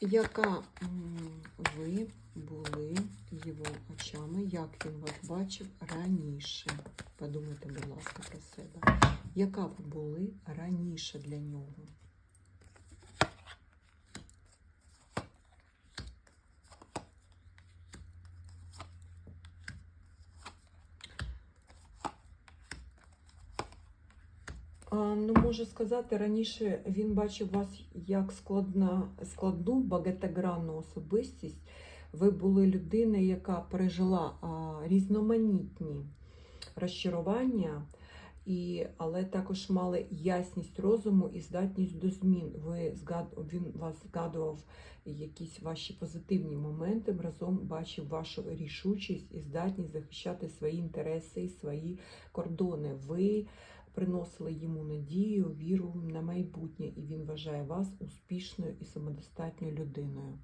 Яка ви були його очами, як він вас бачив раніше? Подумайте, будь ласка, про себе. Яка ви були раніше для нього? Ну, можу сказати, раніше він бачив вас як складна, складну багатогранну особистість. Ви були людиною, яка пережила а, різноманітні розчарування, і, але також мали ясність розуму і здатність до змін. Ви згад, він вас згадував якісь ваші позитивні моменти, разом бачив вашу рішучість і здатність захищати свої інтереси і свої кордони. Ви приносили йому надію, віру на майбутнє, і він вважає вас успішною і самодостатньою людиною.